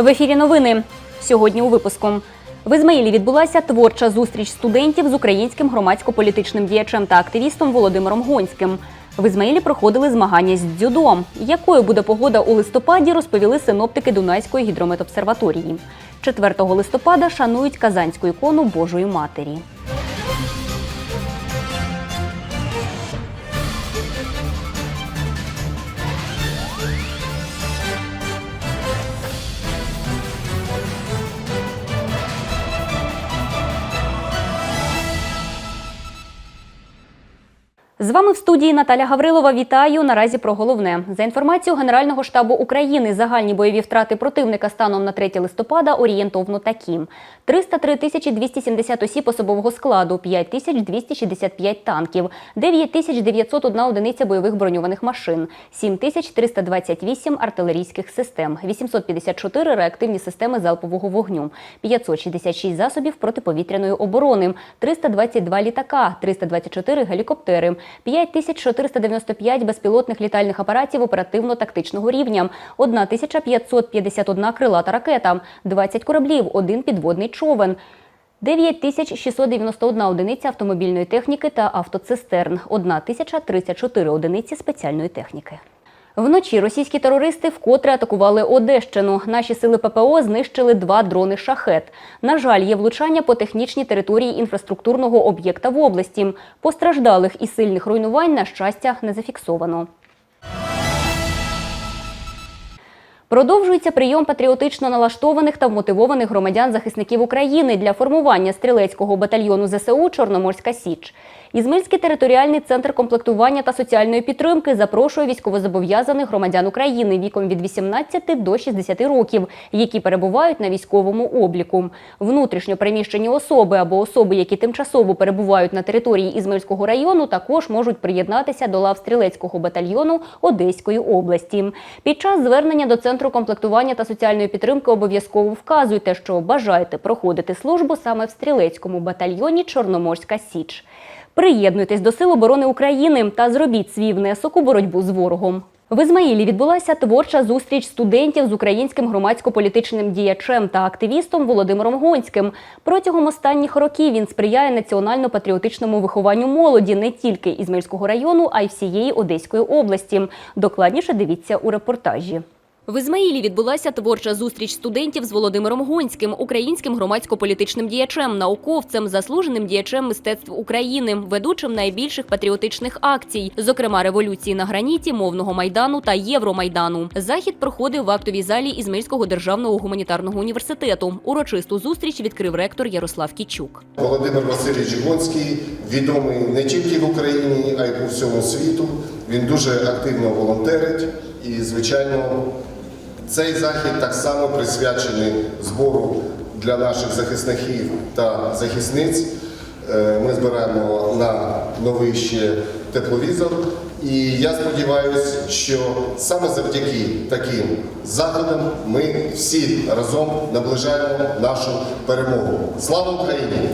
В ефірі новини. Сьогодні у випуску. В Ізмаїлі відбулася творча зустріч студентів з українським громадсько-політичним діячем та активістом Володимиром Гонським. В Ізмаїлі проходили змагання з дзюдо. Якою буде погода у листопаді, розповіли синоптики Дунайської гідрометобсерваторії. 4 листопада шанують казанську ікону Божої Матері. З вами в студії Наталя Гаврилова. Вітаю. Наразі про головне. За інформацією Генерального штабу України, загальні бойові втрати противника станом на 3 листопада орієнтовно такі: 303 тисячі 270 осіб особового складу, 5 тисяч 265 танків, 9 тисяч 901 одиниця бойових броньованих машин, 7 тисяч 328 артилерійських систем, 854 реактивні системи залпового вогню, 566 засобів протиповітряної оборони, 322 літака, 324 гелікоптери, 5495 безпілотних літальних апаратів оперативно-тактичного рівня, 1551 крилата ракета, 20 кораблів, один підводний човен. 9691 одиниця автомобільної техніки та автоцистерн, 1034 одиниці спеціальної техніки. Вночі російські терористи вкотре атакували Одещину. Наші сили ППО знищили два дрони шахет. На жаль, є влучання по технічній території інфраструктурного об'єкта в області. Постраждалих і сильних руйнувань, на щастя, не зафіксовано. Продовжується прийом патріотично налаштованих та вмотивованих громадян-захисників України для формування стрілецького батальйону ЗСУ Чорноморська Січ. Ізмельський територіальний центр комплектування та соціальної підтримки запрошує військовозобов'язаних громадян України віком від 18 до 60 років, які перебувають на військовому обліку. Внутрішньо переміщені особи або особи, які тимчасово перебувають на території Ізмельського району, також можуть приєднатися до лав стрілецького батальйону Одеської області. Під час звернення до центру комплектування та соціальної підтримки обов'язково вказуйте, що бажаєте проходити службу саме в стрілецькому батальйоні Чорноморська Січ. Приєднуйтесь до Сил оборони України та зробіть свій внесок у боротьбу з ворогом. В Ізмаїлі відбулася творча зустріч студентів з українським громадсько-політичним діячем та активістом Володимиром Гонським. Протягом останніх років він сприяє національно-патріотичному вихованню молоді не тільки Ізмаїльського району, а й всієї Одеської області. Докладніше дивіться у репортажі. В Ізмаїлі відбулася творча зустріч студентів з Володимиром Гонським, українським громадсько-політичним діячем, науковцем, заслуженим діячем мистецтв України, ведучим найбільших патріотичних акцій, зокрема революції на граніті, мовного майдану та Євромайдану. Захід проходив в актовій залі Ізмаїльського державного гуманітарного університету. Урочисту зустріч відкрив ректор Ярослав Кічук. Володимир Васильович Гонський відомий не тільки в Україні, а й по всьому світу. Він дуже активно волонтерить і, звичайно, цей захід так само присвячений збору для наших захисників та захисниць. Е, Ми збираємо на новий ще тепловізор. І я сподіваюся, що саме завдяки таким заходам ми всі разом наближаємо нашу перемогу. Слава Україні!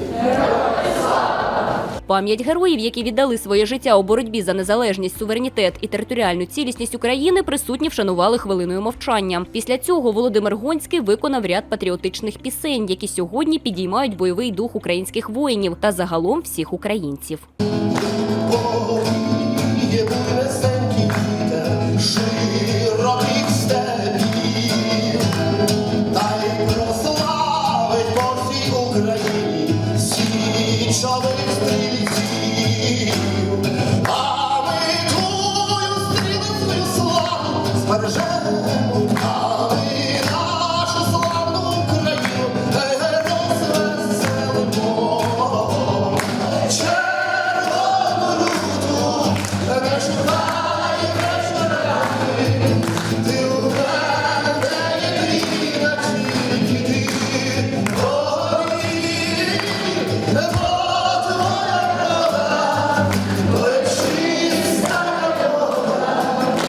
Пам'ять героїв, які віддали своє життя у боротьбі за незалежність, суверенітет і територіальну цілісність України, присутні вшанували хвилиною мовчання. Після цього Володимир Гонський виконав ряд патріотичних пісень, які сьогодні підіймають бойовий дух українських воїнів та загалом всіх українців.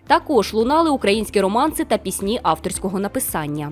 Також лунали українські романси та пісні авторського написання.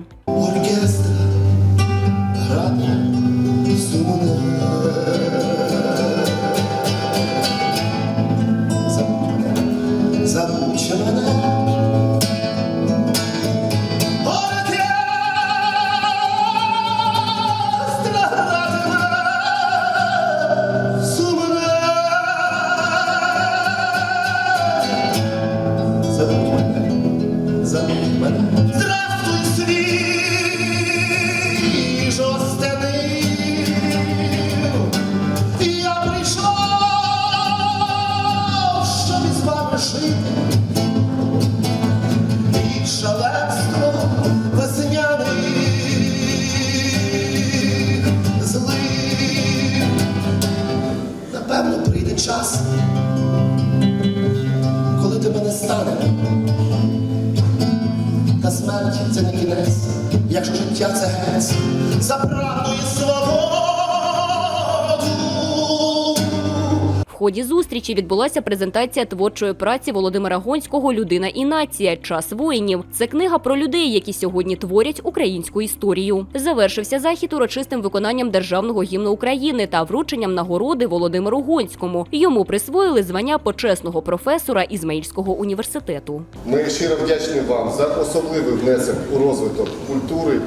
Ході зустрічі відбулася презентація творчої праці Володимира Гонського Людина і нація. Час воїнів. Це книга про людей, які сьогодні творять українську історію. Завершився захід урочистим виконанням державного гімну України та врученням нагороди Володимиру Гонському. Йому присвоїли звання почесного професора Ізмаїльського університету. Ми щиро вдячні вам за особливий внесок у розвиток культури,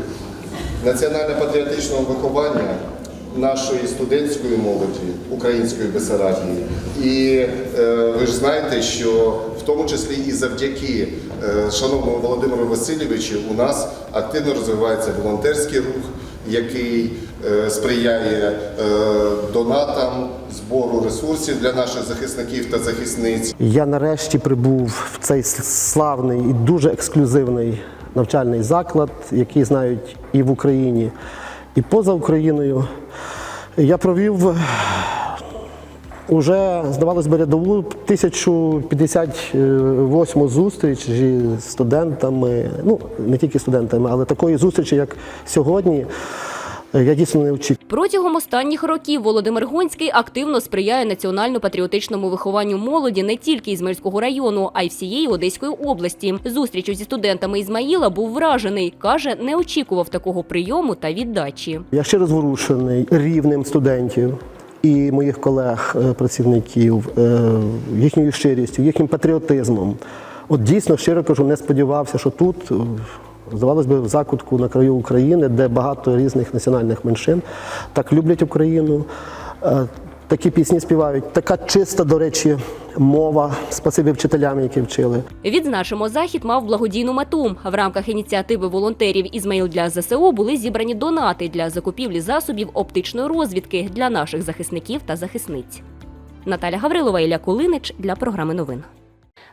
національно-патріотичного виховання нашої студентської молоді української Бесарабії. І е, ви ж знаєте, що в тому числі і завдяки е, шановному Володимиру Васильовичу у нас активно розвивається волонтерський рух, який е, сприяє е, донатам, збору ресурсів для наших захисників та захисниць. Я нарешті прибув в цей славний і дуже ексклюзивний навчальний заклад, який знають і в Україні, і поза Україною. Я провів уже, здавалось би, рядову 1058 зустріч зі студентами, ну не тільки студентами, але такої зустрічі, як сьогодні, я дійсно не очікував. Протягом останніх років Володимир Гонський активно сприяє національно-патріотичному вихованню молоді не тільки Ізмаїльського району, а й всієї Одеської області. Зустрічю зі студентами Ізмаїла був вражений. каже, не очікував такого прийому та віддачі. Я ще розворушений рівнем студентів і моїх колег, е, працівників, е, їхньою щирістю, їхнім патріотизмом. От дійсно щиро кажу, не сподівався, що тут, е, здавалось би, в закутку на краю України, де багато різних національних меншин, так люблять Україну. е, Такі пісні співають, така чиста, до речі, мова. Спасибі вчителям, які вчили. Відзначимо, захід мав благодійну мету. В рамках ініціативи волонтерів Ізмаїл для ЗСУ були зібрані донати для закупівлі засобів оптичної розвідки для наших захисників та захисниць. Наталя Гаврилова, Ілля Кулинич для програми новин.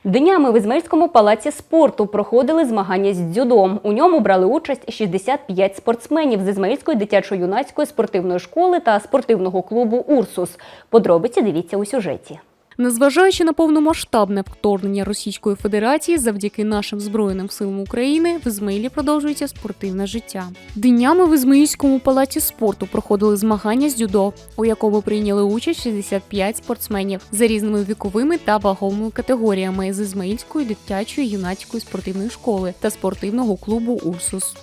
Днями в Ізмельському палаці спорту проходили змагання з дзюдо. У ньому брали участь 65 спортсменів з Ізмельської дитячо-юнацької спортивної школи та спортивного клубу Урсус. Подробиці дивіться у сюжеті. Незважаючи на повномасштабне вторгнення Російської Федерації, завдяки нашим збройним силам України в Ізмаїлі продовжується спортивне життя. Днями в Ізмаїльському палаці спорту проходили змагання з дзюдо, у якому прийняли участь 65 спортсменів за різними віковими та ваговими категоріями з Ізмаїльської дитячої юнацької спортивної школи та спортивного клубу Урсус.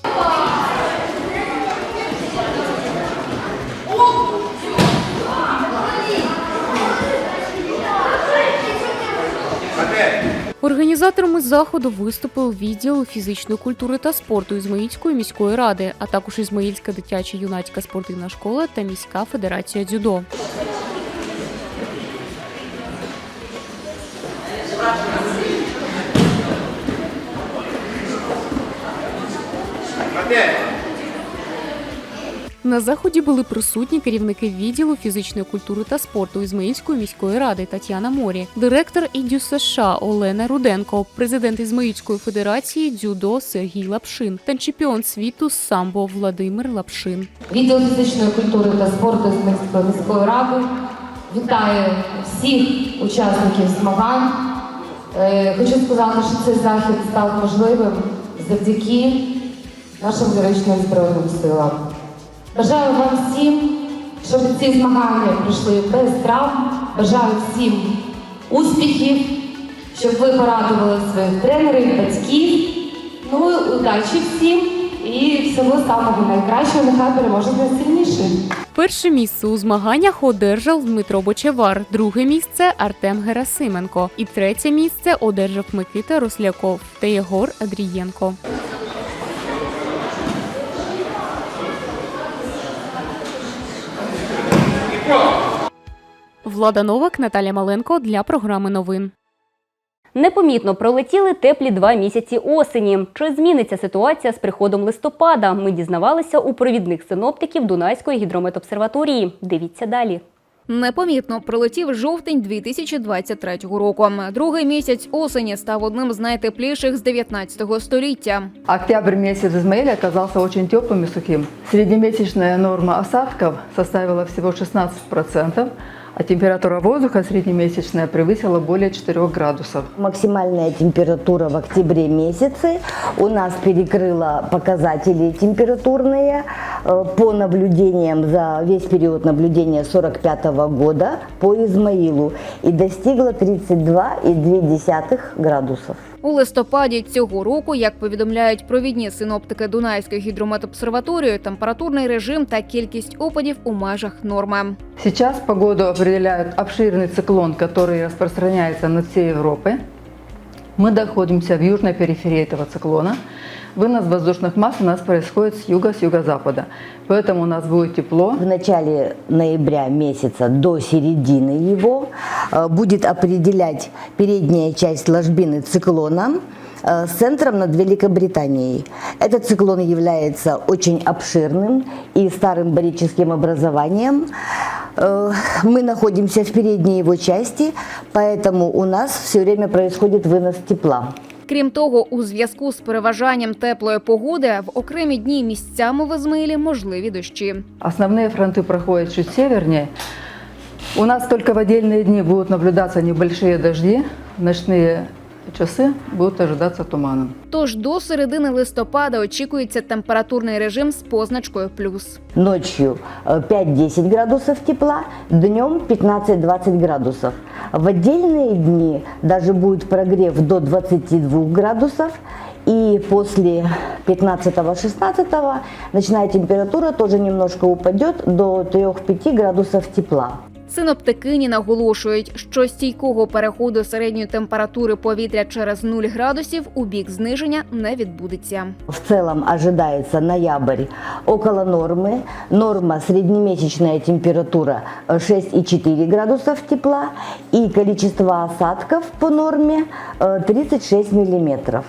Організаторами заходу виступив відділ фізичної культури та спорту Ізмаїльської міської ради, а також Ізмаїльська дитяча юнацька спортивна школа та міська федерація дзюдо. На заході були присутні керівники відділу фізичної культури та спорту Ізмаїльської міської ради Тетяна Морі, директор ідю США Олена Руденко, президент Ізмаїльської федерації дзюдо Сергій Лапшин та чемпіон світу самбо Владимир Лапшин. Відділ фізичної культури та спорту з міської міської ради вітає всіх учасників змагань. Е, Хочу сказати, що цей захід став можливим завдяки нашим героїчним збройним силам. Бажаю вам всім, щоб ці змагання пройшли без травм. Бажаю всім успіхів, щоб ви порадували своїх тренерів, батьків. Ну і удачі всім і всього самого найкращого. Нехай переможе найсильніший. Перше місце у змаганнях одержав Дмитро Бочевар, друге місце Артем Герасименко і третє місце одержав Микита Росляков та Єгор Адрієнко. Влада Новак, Наталя Маленко для програми новин. Непомітно пролетіли теплі два місяці осені. Чи зміниться ситуація з приходом листопада? Ми дізнавалися у провідних синоптиків Дунайської гідрометобсерваторії. Дивіться далі. Непомітно пролетів жовтень 2023 року. Другий місяць осені став одним з найтепліших з 19 століття. Октябрь месяц в Измаиле оказался очень теплым и сухим. Среднемесячная норма осадков составила всего 16%, А температура воздуха среднемесячная превысила более 4 градусов. Максимальная температура в октябре месяце у нас перекрыла показатели температурные э, по наблюдениям за весь период наблюдения 45 года по Измаилу и достигла 32,2 градусов. У листопаді цього року, як повідомляють провідні синоптики Дунайської гідрометобсерваторії, температурний режим та кількість опадів у межах норми. Сейчас погоду определяют обширный циклон, который распространяется над всей Европой. Мы находимся в южной периферии этого циклона. Вынос воздушных масс у нас происходит с юга, с юго-запада. Поэтому у нас будет тепло. В начале ноября месяца до середины его э, будет определять передняя часть ложбины циклона э, с центром над Великобританией. Этот циклон является очень обширным и старым барическим образованием. Э, Мы находимся в передней его части, поэтому у нас все время происходит вынос тепла. Крім того, у зв'язку з переважанням теплої погоди в окремі дні місцями в Ізмаїлі можливі дощі. Основные фронты проходят чуть севернее. У нас только в отдельные дни будут наблюдаться небольшие дожди. В ночные часы будут ожидаться туманом. Тож до середини листопада очікується температурний режим з позначкою плюс. Ночью э, 5-10 градусов тепла, днем 15-20 градусов. В отдельные дни даже будет прогрев до 22 градусов. И после 15-16 ночная температура тоже немножко упадет до 3-5 градусов тепла. Синоптикині наголошують, що стійкого переходу середньої температури повітря через 0 градусів у бік зниження не відбудеться. В целом ожидается ноябрь около нормы. Норма среднемесячная температура э, 6,4 градусов тепла и количество осадков по норме э, 36 миллиметров.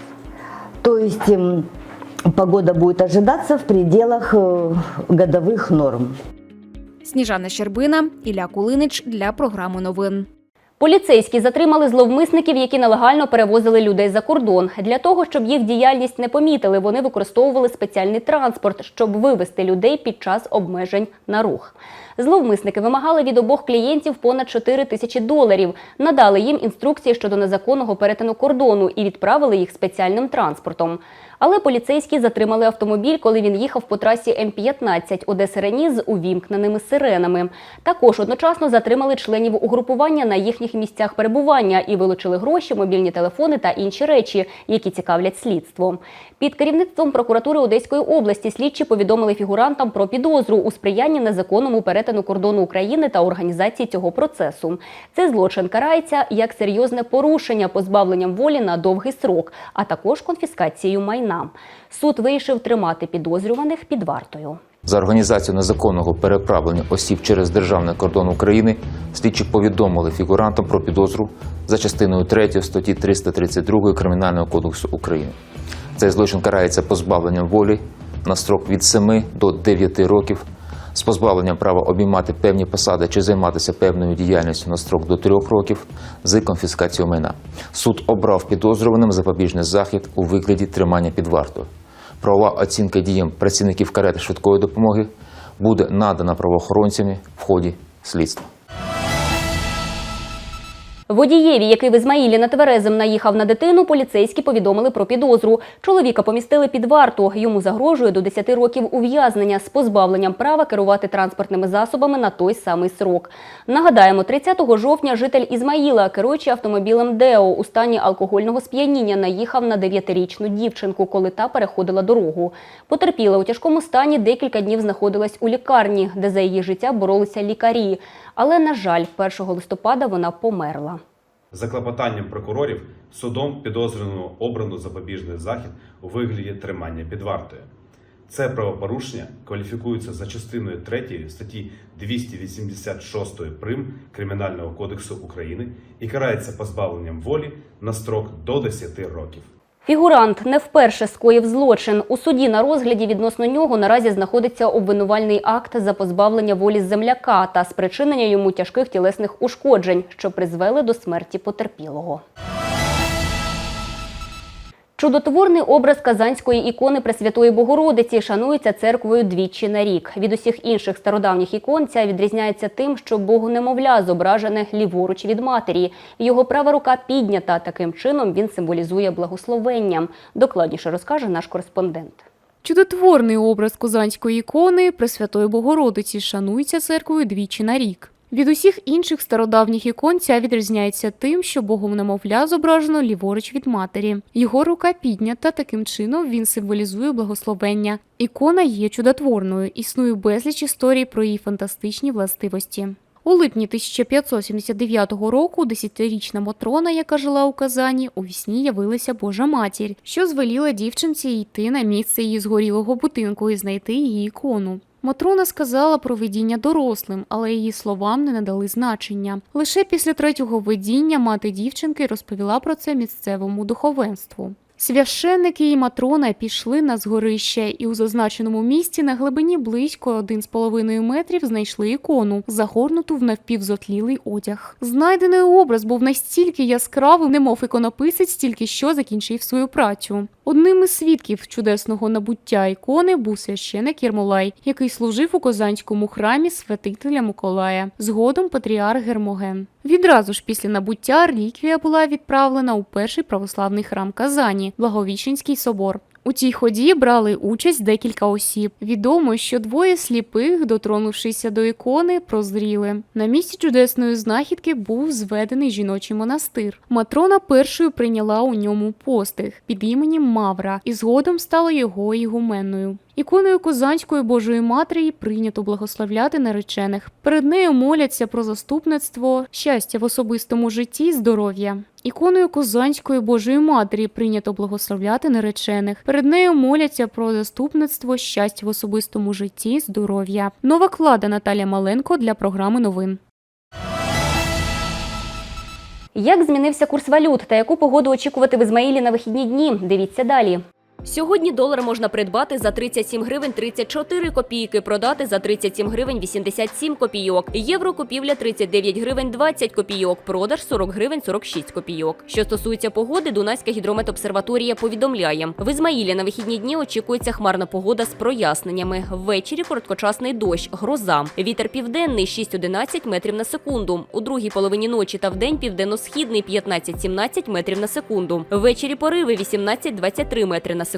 То есть эм, погода будет ожидаться в пределах э, годовых норм. Сніжана Щербина, Ілля Кулинич для програми новин. Поліцейські затримали зловмисників, які нелегально перевозили людей за кордон. Для того, щоб їх діяльність не помітили, вони використовували спеціальний транспорт, щоб вивезти людей під час обмежень на рух. Зловмисники вимагали від обох клієнтів понад 4 тисячі доларів, надали їм інструкції щодо незаконного перетину кордону і відправили їх спеціальним транспортом. Але поліцейські затримали автомобіль, коли він їхав по трасі М-15 Одеса Рені з увімкненими сиренами. Також одночасно затримали членів угрупування на їхніх місцях перебування і вилучили гроші, мобільні телефони та інші речі, які цікавлять слідство. Під керівництвом прокуратури Одеської області слідчі повідомили фігурантам про підозру у сприянні незаконному перетину кордону України та організації цього процесу. Цей злочин карається як серйозне порушення позбавленням волі на довгий срок, а також конфіскацією майна. Суд вирішив тримати підозрюваних під вартою. За організацію незаконного переправлення осіб через державний кордон України слідчі повідомили фігурантам про підозру за частиною 3 статті 332 Кримінального кодексу України. Цей злочин карається позбавленням волі на строк від 7 до 9 років з позбавленням права обіймати певні посади чи займатися певною діяльністю на строк до трьох років з конфіскацією майна. Суд обрав підозрюваним запобіжний захід у вигляді тримання під вартою. Правова оцінка діям працівників карети швидкої допомоги буде надана правоохоронцями в ході слідства. Водієві, який в Ізмаїлі на Тверезим наїхав на дитину, поліцейські повідомили про підозру. Чоловіка помістили під варту. Йому загрожує до 10 років ув'язнення з позбавленням права керувати транспортними засобами на той самий срок. Нагадаємо, 30 жовтня житель Ізмаїла, керуючи автомобілем Део у стані алкогольного сп'яніння, наїхав на 9-річну дівчинку, коли та переходила дорогу. Потерпіла у тяжкому стані декілька днів знаходилась у лікарні, де за її життя боролися лікарі. Але, на жаль, 1 листопада вона померла. За клопотанням прокурорів судом підозрюваного обрано запобіжний захід у вигляді тримання під вартою. Це правопорушення кваліфікується за частиною 3 статті 286 прим Кримінального кодексу України і карається позбавленням волі на строк до 10 років. Фігурант не вперше скоїв злочин. У суді на розгляді відносно нього наразі знаходиться обвинувальний акт за позбавлення волі земляка та спричинення йому тяжких тілесних ушкоджень, що призвели до смерті потерпілого. Чудотворний образ казанської ікони Пресвятої Богородиці шанується церквою двічі на рік. Від усіх інших стародавніх ікон ця відрізняється тим, що Богу немовля зображене ліворуч від матері. Його права рука піднята. Таким чином він символізує благословення. Докладніше розкаже наш кореспондент. Чудотворний образ козанської ікони Пресвятої Богородиці шанується церквою двічі на рік. Від усіх інших стародавніх ікон ця відрізняється тим, що Богом немовля зображено ліворуч від матері. Його рука піднята, таким чином він символізує благословення. Ікона є чудотворною, існує безліч історій про її фантастичні властивості. У липні 1579 року десятирічна Матрона, яка жила у Казані, у вісні явилася Божа матір, що звеліла дівчинці йти на місце її згорілого будинку і знайти її ікону. Матрона сказала про видіння дорослим, але її словам не надали значення. Лише після третього видіння мати дівчинки розповіла про це місцевому духовенству. Священники і Матрона пішли на згорище, і у зазначеному місці на глибині близько 1,5 метрів знайшли ікону, загорнуту в навпівзотлілий одяг. Знайдений образ був настільки яскравим, немов іконописець тільки що закінчив свою працю. Одним із свідків чудесного набуття ікони був священик Єрмолай, який служив у козанському храмі святителя Миколая, згодом патріарх Гермоген. Відразу ж після набуття реліквія була відправлена у перший православний храм Казані Благовіщенський собор. У цій ході брали участь декілька осіб. Відомо, що двоє сліпих, дотронувшися до ікони, прозріли. На місці чудесної знахідки був зведений жіночий монастир. Матрона першою прийняла у ньому постиг під іменем Мавра і згодом стала його ігуменною. Іконою Козанської Божої Матері прийнято благословляти наречених. Перед нею моляться про заступництво, щастя в особистому житті, здоров'я. Іконою Козанської Божої Матері прийнято благословляти наречених. Перед нею моляться про заступництво, щастя в особистому житті, здоров'я. Нова клада Наталя Маленко для програми новин. Як змінився курс валют та яку погоду очікувати в Ізмаїлі на вихідні дні? Дивіться далі. Сьогодні долар можна придбати за 37 гривень 34 копійки, продати за 37 гривень 87 копійок. Євро купівля 39 гривень 20 копійок, продаж 40 гривень 46 копійок. Що стосується погоди, Дунайська гідрометобсерваторія повідомляє, в Ізмаїлі на вихідні дні очікується хмарна погода з проясненнями. Ввечері короткочасний дощ, гроза. Вітер південний 6-11 метрів на секунду. У другій половині ночі та вдень південно-східний 15-17 метрів на секунду. Ввечері пориви 18-23 метри на секунду.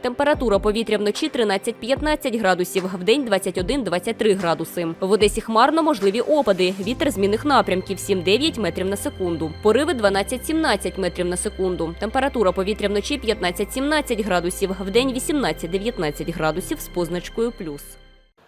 Температура повітря вночі 13-15 градусів, вдень 21-23 градуси. В Одесі хмарно можливі опади. Вітер змінних напрямків 7-9 метрів на секунду. Пориви 12-17 метрів на секунду. Температура повітря вночі 15-17 градусів, вдень 18-19 градусів з позначкою плюс.